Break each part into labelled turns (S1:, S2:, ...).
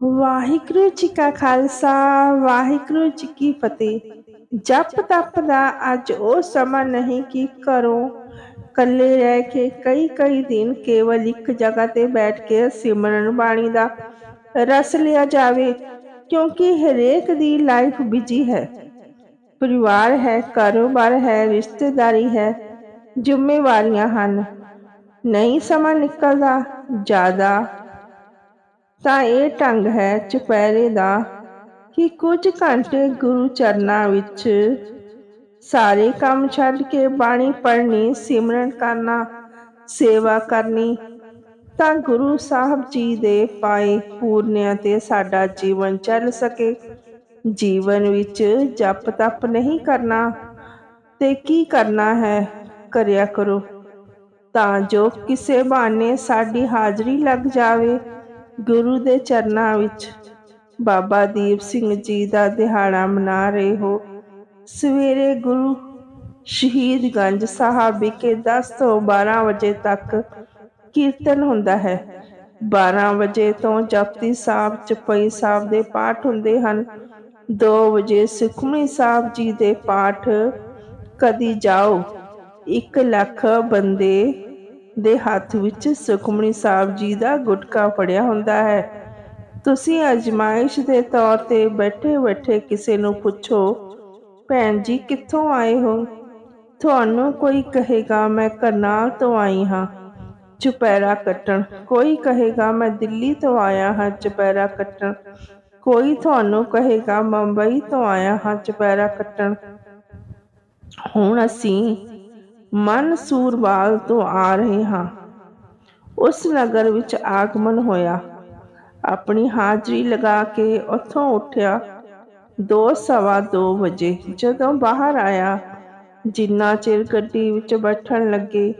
S1: ਵਾਹਿਗੁਰੂ ਜੀ ਕਾ ਖਾਲਸਾ, ਵਾਹਿਗੁਰੂ ਜੀ ਕੀ ਫਤਿਹ। ਜਪ ਤਪ ਦਾ ਅੱਜ ਉਹ ਸਮਾਂ ਨਹੀਂ ਕਿ ਘਰੋਂ ਇਕੱਲੇ ਰਹਿ ਕੇ ਕਈ ਕਈ ਦਿਨ ਕੇਵਲ ਇੱਕ ਜਗ੍ਹਾ ਤੇ ਬੈਠ ਕੇ ਸਿਮਰਨ ਬਾਣੀ ਦਾ ਰਸ ਲਿਆ ਜਾਵੇ, ਕਿਉਂਕਿ ਹਰੇਕ ਦੀ ਲਾਈਫ ਬਿਜ਼ੀ ਹੈ। ਪਰਿਵਾਰ ਹੈ, ਕਾਰੋਬਾਰ ਹੈ, ਰਿਸ਼ਤੇਦਾਰੀ ਹੈ, ਜ਼ਿੰਮੇਵਾਰੀਆਂ ਹਨ। ਨਹੀਂ ਸਮਾਂ ਨਿਕਲਦਾ, ਜ਼ਿਆਦਾ ਤਾਂ ਇਹ ਢੰਗ ਹੈ ਚੁਪਹਿਰੇ ਦਾ ਕਿ ਕੁਝ ਘੰਟੇ ਗੁਰੂ ਚਰਨਾਂ ਵਿੱਚ ਸਾਰੇ ਕੰਮ ਛੱਡ ਕੇ ਬਾਣੀ ਪੜ੍ਹਨੀ, ਸਿਮਰਨ ਕਰਨਾ, ਸੇਵਾ ਕਰਨੀ, ਤਾਂ ਗੁਰੂ ਸਾਹਿਬ ਜੀ ਦੇ ਪਾਏ ਪੂਰਨਿਆਂ ਤੇ ਸਾਡਾ ਜੀਵਨ ਚੱਲ ਸਕੇ। ਜੀਵਨ ਵਿੱਚ ਜਪ ਤਪ ਨਹੀਂ ਕਰਨਾ, ਤੇ ਕੀ ਕਰਨਾ ਹੈ? ਕਰਿਆ ਕਰੋ, ਤਾਂ ਜੋ ਕਿਸੇ ਬਹਾਨੇ ਸਾਡੀ ਹਾਜ਼ਰੀ ਲੱਗ ਜਾਵੇ। ਗੁਰੂ ਦੇ ਚਰਨਾਂ ਵਿੱਚ ਬਾਬਾ ਦੀਪ ਸਿੰਘ ਜੀ ਦਾ ਦਿਹਾੜਾ ਮਨਾ ਰਹੇ ਹੋ। ਸਵੇਰੇ ਗੁਰੂ ਸ਼ਹੀਦਗੰਜ ਸਾਹਿਬ ਵਿਖੇ 10 ਤੋਂ 12 ਵਜੇ ਤੱਕ ਕੀਰਤਨ ਹੁੰਦਾ ਹੈ। 12 ਵਜੇ ਤੋਂ ਜਪਤੀ ਸਾਹਿਬ, ਚਪਈ ਸਾਹਿਬ ਦੇ ਪਾਠ ਹੁੰਦੇ ਹਨ। 2 ਵਜੇ ਸੁਖਮਨੀ ਸਾਹਿਬ ਜੀ ਦੇ ਪਾਠ। ਕਦੀ ਜਾਓ 1 ਲੱਖ ਬੰਦੇ ਦੇ ਹੱਥ ਵਿੱਚ ਸੁਖਮਨੀ ਸਾਹਿਬ ਜੀ ਦਾ ਗੁਟਕਾ ਫੜਿਆ ਹੁੰਦਾ ਹੈ। ਤੁਸੀਂ ਅਜਮਾਇਸ਼ ਦੇ ਤੌਰ ਤੇ ਬੈਠੇ ਬੈਠੇ ਕਿਸੇ ਨੂੰ ਪੁੱਛੋ, ਭੈਣ ਜੀ, ਕਿੱਥੋਂ ਆਏ ਹੋ? ਤੁਹਾਨੂੰ ਕੋਈ ਕਹੇਗਾ, ਮੈਂ ਕਰਨਾਲ ਤੋਂ ਆਈ ਹਾਂ ਚੁਪੈਰਾ ਕੱਟਣ। ਕੋਈ ਕਹੇਗਾ, ਮੈਂ ਦਿੱਲੀ ਤੋਂ ਆਇਆ ਹਾਂ ਚੁਪੈਰਾ ਕੱਟਣ। ਕੋਈ ਤੁਹਾਨੂੰ ਕਹੇਗਾ, ਮੁੰਬਈ ਤੋਂ ਆਇਆ ਹਾਂ ਚੁਪੈਰਾ ਕੱਟਣ। ਹੁਣ ਅਸੀਂ ਮਨਸੂਰਵਾਲ ਤੋਂ ਆ ਰਹੇ ਹਾਂ। ਉਸ ਨਗਰ ਵਿੱਚ ਆਗਮਨ ਹੋਇਆ। ਆਪਣੀ ਹਾਜ਼ਰੀ ਲਗਾ ਕੇ ਉੱਥੋਂ ਉੱਠਿਆ। ਦੋ ਸਵਾ ਦੋ ਵਜੇ ਜਦੋਂ ਬਾਹਰ ਆਇਆ, ਜਿੰਨਾ ਚਿਰ ਗੱਡੀ ਵਿੱਚ ਬੈਠਣ ਲੱਗੇ,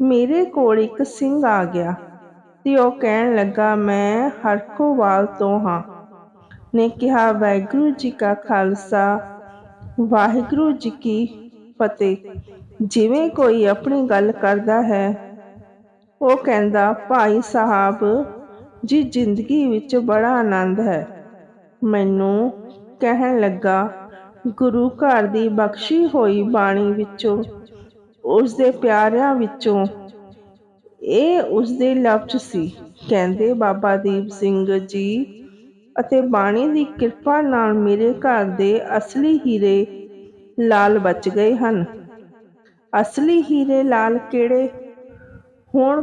S1: ਮੇਰੇ ਕੋਲ ਇੱਕ ਸਿੰਘ ਆ ਗਿਆ ਤੇ ਉਹ ਕਹਿਣ ਲੱਗਾ, ਮੈਂ ਹਰਕੋਵਾਲ ਤੋਂ ਹਾਂ। ਨੇ ਕਿਹਾ, ਵਾਹਿਗੁਰੂ ਜੀ ਕਾ ਖਾਲਸਾ, ਵਾਹਿਗੁਰੂ ਜੀ ਕੀ ਫਤਿਹ। ਜਿਵੇਂ ਕੋਈ ਆਪਣੀ ਗੱਲ ਕਰਦਾ ਹੈ। ਉਹ ਕਹਿੰਦਾ, ਭਾਈ ਸਾਹਿਬ, ਜੀ ਜ਼ਿੰਦਗੀ ਵਿੱਚ ਬੜਾ ਆਨੰਦ ਹੈ। ਮੈਨੂੰ ਕਹਿਣ ਲੱਗਾ, ਗੁਰੂ ਘਰ ਦੀ ਬਖਸ਼ੀ ਹੋਈ ਬਾਣੀ ਵਿੱਚੋਂ ਉਸ ਦੇ ਪਿਆਰਿਆਂ ਵਿੱਚੋਂ, ਇਹ ਉਸ ਦੇ ਲਫ਼ਜ਼ ਸੀ। ਕਹਿੰਦੇ, ਬਾਬਾ ਦੀਪ ਸਿੰਘ ਜੀ, ਅਤੇ ਬਾਣੀ ਦੀ ਕਿਰਪਾ ਨਾਲ ਮੇਰੇ ਘਰ ਦੇ ਅਸਲੀ ਹੀਰੇ ਲਾਲ ਬਚ ਗਏ ਹਨ। ਅਸਲੀ ਹੀਰੇ ਲਾਲ ਕਿਹੜੇ? ਹੁਣ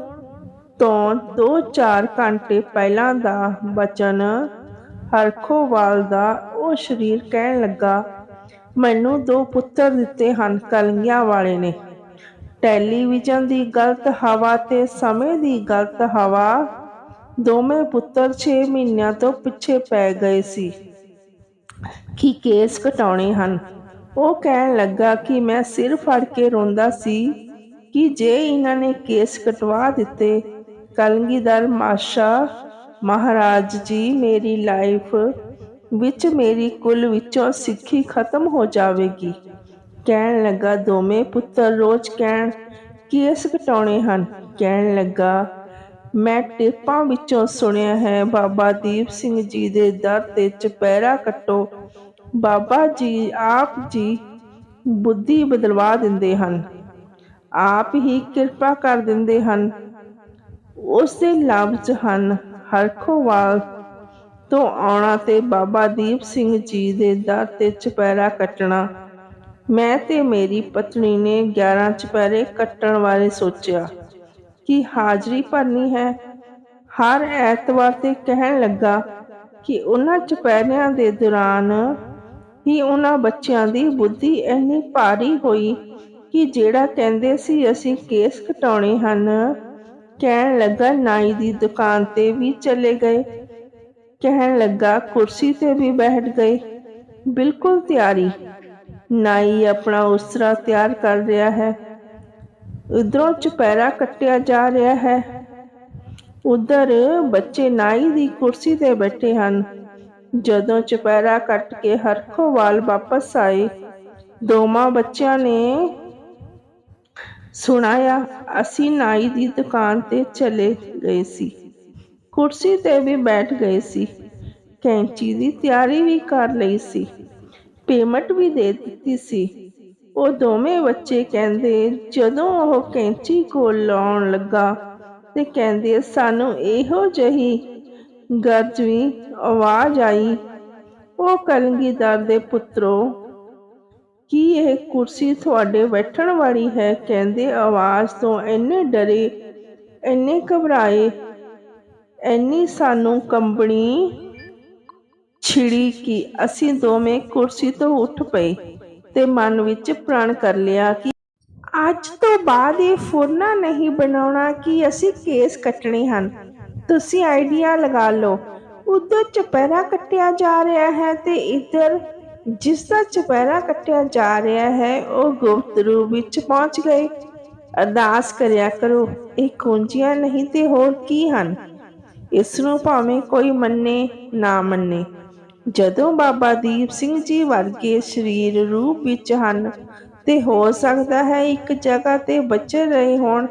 S1: ਤੋਂ 2-4 ਘੰਟੇ ਪਹਿਲਾਂ ਦਾ ਬਚਨ ਹਰਖੋਵਾਲ ਦਾ ਉਹ ਸ਼ਰੀਰ ਕਹਿਣ ਲੱਗਾ, ਮੈਨੂੰ ਦੋ ਪੁੱਤਰ ਦਿੱਤੇ ਹਨ, ਕਲਗੀਆਂ ਵਾਲੇ ਨੇ। ਟੈਲੀਵਿਜ਼ਨ ਦੀ ਗਲਤ ਹਵਾ ਤੇ ਸਮੇਂ ਦੀ ਗਲਤ ਹਵਾ। ਦੋਵੇਂ ਪੁੱਤਰ 6 ਮਹੀਨਿਆਂ ਤੋਂ ਪਿੱਛੇ ਪੈ ਗਏ ਸੀ। ਕਿ ਕੇਸ ਕਟਾਉਣੇ ਹਨ? ਉਹ ਕਹਿਣ ਲੱਗਾ ਕਿ ਮੈਂ ਸਿਰ ਫੜ ਕੇ ਰੋਂਦਾ ਸੀ ਕਿ ਜੇ ਇਹਨਾਂ ਨੇ ਕੇਸ ਕਟਵਾ ਦਿੱਤੇ, ਕਲਗੀਧਰ ਮਾਸ਼ਾ ਮਹਾਰਾਜ ਜੀ ਮੇਰੀ ਲਾਈਫ ਵਿੱਚ ਮੇਰੀ ਕੁੱਲ ਵਿੱਚੋਂ ਸਿੱਖੀ ਖਤਮ ਹੋ ਜਾਵੇਗੀ। ਕਹਿਣ ਲੱਗਾ, ਦੋਵੇਂ ਪੁੱਤਰ ਰੋਜ਼ ਕਹਿਣ, ਕੇਸ ਕਟਾਉਣੇ ਹਨ। ਕਹਿਣ ਲੱਗਾ, ਮੈਂ ਟੇਪਾਂ ਵਿੱਚੋਂ ਸੁਣਿਆ ਹੈ, ਬਾਬਾ ਦੀਪ ਸਿੰਘ ਜੀ ਦੇ ਦਰ ਤੇ ਚਪੈਰਾ ਕੱਟੋ ਬਾਬਾ ਜੀ ਆਪ ਜੀ ਬੁੱਧੀ ਬਦਲਵਾ ਦਿੰਦੇ ਹਨ। ਆਪ ਹੀ ਕਿਰਪਾ ਕਰ ਦਿੰਦੇ ਹਨ। ਉਸ ਦੇ ਲਫ਼ਜ਼ ਹਨ ਹਰਖੋਵਾਲ ਤੋਂ ਆਉਣਾ ਤੇ ਬਾਬਾ ਦੀਪ ਸਿੰਘ ਜੀ ਦੇ ਦਰ ਤੇ ਚਪੈਰਾ ਕੱਟਣਾ। ਮੈਂ ਤੇ ਮੇਰੀ ਪਤਨੀ ਨੇ 11 ਚਪੈਰੇ ਕੱਟਣ ਬਾਰੇ ਸੋਚਿਆ ਕਿ ਹਾਜ਼ਰੀ ਭਰਨੀ ਹੈ। ਹਰ ਐਤਵਾਰ ਤੇ ਕਹਿਣ ਲੱਗਾ ਕਿ ਉਹਨਾਂ ਚਪੈਰਿਆਂ ਦੇ ਦੌਰਾਨ ਹੀ ਉਹਨਾਂ ਬੱਚਿਆਂ ਦੀ ਬੁੱਧੀ ਇੰਨੀ ਭਾਰੀ ਹੋਈ ਕਿ ਜਿਹੜਾ ਕਹਿੰਦੇ ਸੀ, ਅਸੀਂ ਕੇਸ ਕਟਾਉਣੇ ਹਨ। ਕਹਿਣ ਲੱਗਾ, ਨਾਈ ਦੀ ਦੁਕਾਨ ਤੇ ਵੀ ਚਲੇ ਗਏ। ਕਹਿਣ ਲੱਗਾ, ਕੁਰਸੀ ਤੇ ਵੀ ਬੈਠ ਗਏ। ਬਿਲਕੁਲ ਤਿਆਰੀ। ਨਾਈ ਆਪਣਾ ਉਸਰਾ ਤਿਆਰ ਕਰ ਰਿਹਾ ਹੈ। ਉਧਰੋਂ ਚੁਪੈਰਾ ਕੱਟਿਆ ਜਾ ਰਿਹਾ ਹੈ। ਉਧਰ ਬੱਚੇ ਨਾਈ ਦੀ ਕੁਰਸੀ ਤੇ ਬੈਠੇ ਹਨ। ਜਦੋਂ ਚਪੈਰਾ ਕੱਟ ਕੇ ਹਰਖੋਵਾਲ ਵਾਪਸ ਆਏ, ਦੋਵਾਂ ਬੱਚਿਆਂ ਨੇ ਸੁਣਾਇਆ, ਅਸੀਂ ਨਾਈ ਦੀ ਦੁਕਾਨ ਤੇ ਚਲੇ ਗਏ ਸੀ। ਕੁਰਸੀ ਤੇ ਵੀ ਬੈਠ ਗਏ ਸੀ। ਕੈਂਚੀ ਦੀ ਤਿਆਰੀ ਵੀ ਕਰ ਲਈ ਸੀ। ਪੇਮੈਂਟ ਵੀ ਦੇ ਦਿੱਤੀ ਸੀ। ਉਹ ਦੋਵੇਂ ਬੱਚੇ ਕਹਿੰਦੇ, ਜਦੋਂ ਉਹ ਕੈਂਚੀ ਕੋਲ ਲਾਉਣ ਲੱਗਾ ਤੇ ਕਹਿੰਦੇ, ਸਾਨੂੰ ਇਹੋ ਜਿਹੀ ਗਰਜਵੀਂ ਆਵਾਜ਼ ਆਈ, ਉਹ ਕਲਗੀਧਰ ਦੇ ਪੁੱਤਰੋ, ਕੀ ਇਹ ਕੁਰਸੀ ਤੁਹਾਡੇ ਬੈਠਣ ਵਾਲੀ ਹੈ? ਕਹਿੰਦੇ ਆਵਾਜ਼ ਤੋਂ ਇੰਨੇ ਡਰੇ, ਇੰਨੇ ਘਬਰਾਏ, ਇੰਨੀ ਸਾਨੂੰ ਕੰਬਣੀ ਛਿੜੀ ਕਿ ਅਸੀਂ ਦੋਵੇਂ ਕੁਰਸੀ ਤੋਂ ਉੱਠ ਪਏ ਤੇ ਮਨ ਵਿੱਚ ਪ੍ਰਣ ਕਰ ਲਿਆ ਕਿ ਅੱਜ ਤੋਂ ਬਾਅਦ ਇਹ ਫੁਰਨਾ ਨਹੀਂ ਬਣਾਉਣਾ ਕਿ ਅਸੀਂ ਕੇਸ ਕੱਟਣੇ ਹਨ। ਤੁਸੀਂ ਆਈਡੀਆ ਲਗਾ ਲਓ। ਉਧਰ ਚੁਪਹਿਰਾ ਕੱਟਿਆ ਜਾ ਰਿਹਾ ਹੈ ਤੇ ਇੱਧਰ ਜਿਸ ਦਾ ਚੁਪਹਿਰਾ ਕੱਟਿਆ ਜਾ ਰਿਹਾ ਹੈ, ਉਹ ਗੁਪਤ ਰੂਪ ਵਿੱਚ ਪਹੁੰਚ ਗਏ। ਅਰਦਾਸ ਕਰਿਆ ਕਰੋ, ਇਹ ਕੁੰਜੀਆਂ ਨਹੀਂ ਤੇ ਹੋਰ ਕੀ ਹਨ? ਇਸ ਨੂੰ ਭਾਵੇਂ ਕੋਈ ਮੰਨੇ, ਨਾ ਮੰਨੇ। ਜਦੋਂ ਬਾਬਾ ਦੀਪ ਸਿੰਘ ਜੀ ਵਰਗੇ ਸਰੀਰ ਰੂਪ ਵਿੱਚ ਹਨ, ਤੇ ਹੋ ਸਕਦਾ ਹੈ ਇੱਕ ਜਗ੍ਹਾ ਤੇ ਬਚੇ ਰਹੇ ਹੋਣ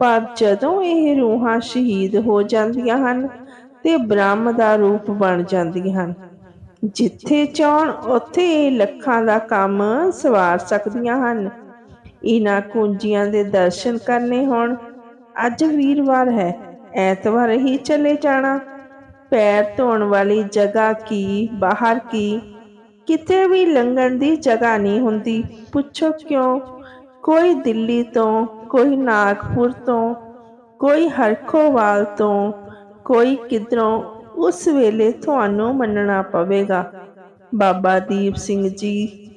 S1: ਪਰ ਜਦੋਂ ਇਹ ਰੂਹਾਂ ਸ਼ਹੀਦ ਹੋ ਜਾਂਦੀਆਂ ਹਨ ਤੇ ਬ੍ਰਹਮ ਦਾ ਰੂਪ ਬਣ ਜਾਂਦੀਆਂ ਹਨ। ਜਿੱਥੇ ਚਾਹਣ ਉੱਥੇ ਇਹ ਲੱਖਾਂ ਦਾ ਕੰਮ ਸਵਾਰ ਸਕਦੀਆਂ ਹਨ। ਇਹਨਾਂ ਕੁੰਜੀਆਂ ਦੇ ਦਰਸ਼ਨ ਕਰਨੇ ਹੋਣ ਅੱਜ ਵੀਰਵਾਰ ਹੈ। ਐਤਵਾਰ ਹੀ ਚਲੇ ਜਾਣਾ। ਪੈਰ ਧੋਣ ਵਾਲੀ ਜਗ੍ਹਾ ਕੀ, ਬਾਹਰ ਕੀ? ਕਿਤੇ ਵੀ ਲੰਘਣ ਦੀ ਜਗ੍ਹਾ ਨਹੀਂ ਹੁੰਦੀ। ਪੁੱਛੋ ਕਿਉਂ? ਕੋਈ ਦਿੱਲੀ ਤੋਂ ਕੋਈ ਨਾਗਪੁਰ ਤੋਂ, ਕੋਈ ਹਰਖੋਵਾਲ ਤੋਂ, ਕੋਈ ਕਿਧਰੋਂ, ਉਸ ਵੇਲੇ ਤੁਹਾਨੂੰ ਮੰਨਣਾ ਪਵੇਗਾ। ਬਾਬਾ ਦੀਪ ਸਿੰਘ ਜੀ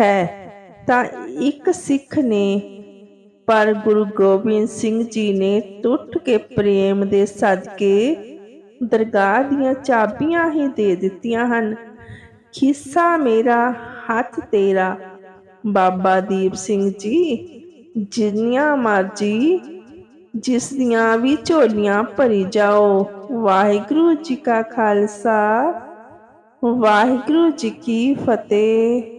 S1: ਹੈ। ਤਾਂ ਇੱਕ ਸਿੱਖ ਨੇ, ਪਰ ਗੁਰੂ ਗੋਬਿੰਦ ਸਿੰਘ ਜੀ ਨੇ ਟੁੱਟ ਕੇ ਪ੍ਰੇਮ ਦੇ ਸਦਕੇ ਦਰਗਾਹ ਦੀਆਂ ਚਾਬੀਆਂ ਹੀ ਦੇ ਦਿੱਤੀਆਂ ਹਨ। ਖਿੱਸਾ ਮੇਰਾ, ਹੱਥ ਤੇਰਾ। ਬਾਬਾ ਦੀਪ ਸਿੰਘ ਜੀ ਜਿੰਨੀਆਂ ਮਰਜ਼ੀ ਜਿਸ ਦੀਆਂ ਵੀ ਝੋਲੀਆਂ ਭਰੀ ਜਾਓ। ਵਾਹਿਗੁਰੂ ਜੀ ਕਾ ਖਾਲਸਾ। ਵਾਹਿਗੁਰੂ ਜੀ ਕੀ ਫਤਿਹ।